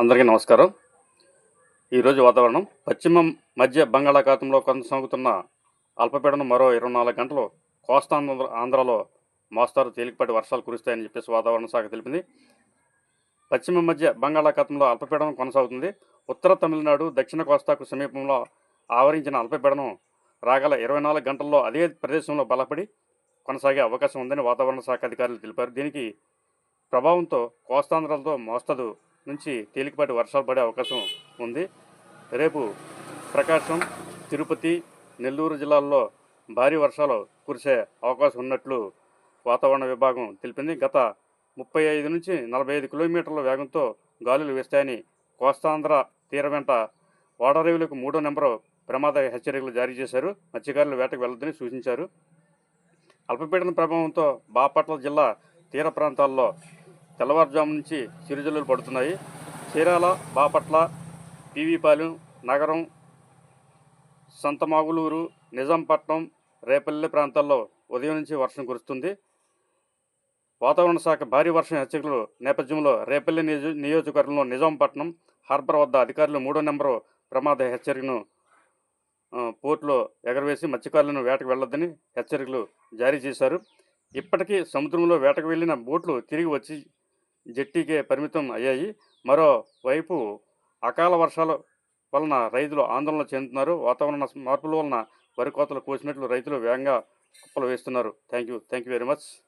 అందరికీ నమస్కారం. ఈరోజు వాతావరణం పశ్చిమ మధ్య బంగాళాఖాతంలో కొనసాగుతున్న అల్పపీడనం మరో ఇరవై నాలుగు గంటలు కోస్తా ఆంధ్రలో మోస్తారు తేలికపాటి వర్షాలు కురుస్తాయని చెప్పేసి వాతావరణ శాఖ తెలిపింది. పశ్చిమ మధ్య బంగాళాఖాతంలో అల్పపీడనం కొనసాగుతుంది. ఉత్తర తమిళనాడు దక్షిణ కోస్తాకు సమీపంలో ఆవరించిన అల్పపీడనం రాగల ఇరవై నాలుగు గంటల్లో అదే ప్రదేశంలో బలపడి కొనసాగే అవకాశం ఉందని వాతావరణ శాఖ అధికారులు తెలిపారు. దీనికి ప్రభావంతో కోస్తాంధ్రలతో మోస్తదు నుంచి తేలికపాటి వర్షాలు పడే అవకాశం ఉంది. రేపు ప్రకాశం తిరుపతి నెల్లూరు జిల్లాల్లో భారీ వర్షాలు కురిసే అవకాశం ఉన్నట్లు వాతావరణ విభాగం తెలిపింది. గత ముప్పై ఐదు నుంచి నలభై ఐదు కిలోమీటర్ల వేగంతో గాలులు వేస్తాయని కోస్తాంధ్ర తీర వెంట ఓడరేవులకు మూడో నెంబరు ప్రమాద హెచ్చరికలు జారీ చేశారు. మత్స్యకారులు వేటకు వెళ్ళొద్దని సూచించారు. అల్పపీడన ప్రభావంతో బాపట్ల జిల్లా తీర ప్రాంతాల్లో తెల్లవారుజాము నుంచి చిరుజల్లులు పడుతున్నాయి. చీరాల బాపట్ల పీవీపాలెం నగరం సంతమాగులూరు నిజాంపట్నం రేపల్లె ప్రాంతాల్లో ఉదయం నుంచి వర్షం కురుస్తుంది. వాతావరణ శాఖ భారీ వర్షం హెచ్చరికలు నేపథ్యంలో రేపల్లె నియోజ నియోజకవర్గంలో నిజాంపట్నం హార్బర్ వద్ద అధికారులు మూడో నెంబరు ప్రమాద హెచ్చరికను పోర్టులో ఎగరవేసి మత్స్యకారులను వేటకు వెళ్ళొద్దని హెచ్చరికలు జారీ చేశారు. ఇప్పటికీ సముద్రంలో వేటకు వెళ్ళిన బోట్లు తిరిగి వచ్చి జట్టీకే పరిమితం అయ్యాయి. మరోవైపు అకాల వర్షాల వలన రైతులు ఆందోళన చెందుతున్నారు. వాతావరణ మార్పుల వలన వరి కోతలు కోసినట్లు రైతులు వేగంగా కుప్పలు వేస్తున్నారు. Thank you thank you very much.